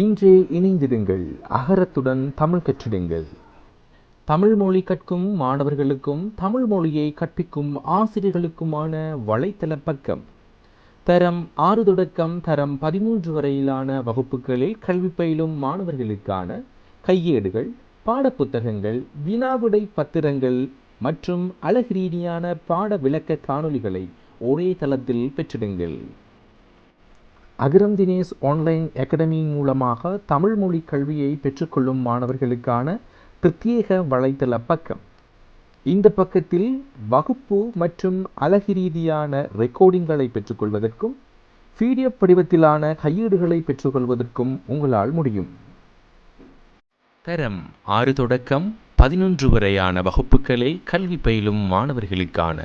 இன்றே இணைந்திடுங்கள் அகரத்துடன் தமிழ் கற்றிடுங்கள். தமிழ் மொழி கற்கும் மாணவர்களுக்கும் தமிழ் மொழியை கற்பிக்கும் ஆசிரியர்களுக்குமான வலைத்தள பக்கம். தரம் ஆறு தொடக்கம் தரம் பதிமூன்று வரையிலான வகுப்புகளில் கல்வி பயிலும் மாணவர்களுக்கான கையேடுகள் பாடப்புத்தகங்கள் வினாவிடை பத்திரங்கள் மற்றும் அழகு ரீதியான பாட விளக்க காணொளிகளை ஒரே தளத்தில் பெற்றிடுங்கள். அகிரம் தினேஷ் ஆன்லைன் அகாடமி மூலமாக தமிழ் மொழி கல்வியை பெற்றுக்கொள்ளும் மாணவர்களுக்கான பிரத்யேக வலைதள பக்கம். இந்த பக்கத்தில் வகுப்பு மற்றும் அழகு ரீதியான ரெக்கார்டிங்களை பெற்றுக்கொள்வதற்கும் பிடிஎஃப் படிவத்திலான கையேடுகளை பெற்றுக்கொள்வதற்கும் உங்களால் முடியும். தரம் ஆறு தொடக்கம் பதினொன்று வரையான வகுப்புகளில் கல்வி பயிலும் மாணவர்களுக்கான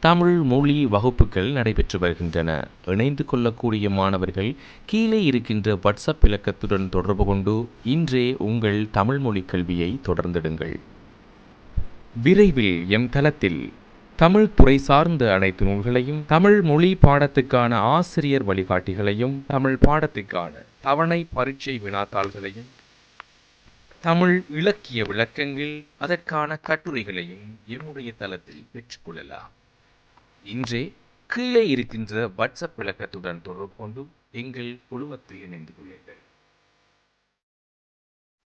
தமிழ் மொழி வகுப்புகள் நடைபெற்று வருகின்றன. இணைந்து கொள்ளக்கூடிய மாணவர்கள் கீழே இருக்கின்ற வாட்ஸ்அப் இலக்கத்துடன் தொடர்பு கொண்டு இன்றே உங்கள் தமிழ் மொழி கல்வியை தொடர்ந்திடுங்கள். விரைவில் எம் தளத்தில் தமிழ் துறை சார்ந்த அனைத்து நூல்களையும் தமிழ் மொழி பாடத்துக்கான ஆசிரியர் வழிகாட்டிகளையும் தமிழ் பாடத்துக்கான தவணை பரீட்சை வினாத்தாள்களையும் தமிழ் இலக்கிய விளக்கங்கள் அதற்கான கட்டுரைகளையும் என்னுடைய தளத்தில் பெற்றுக்கொள்ளலாம் இன்றே கீழே இருக்கின்ற வாட்ஸ்அப் விளக்கத்துடன் தொடர்பு கொண்டு எங்கள் குழுமத்தில் இணைந்து கொள்ளுங்கள்.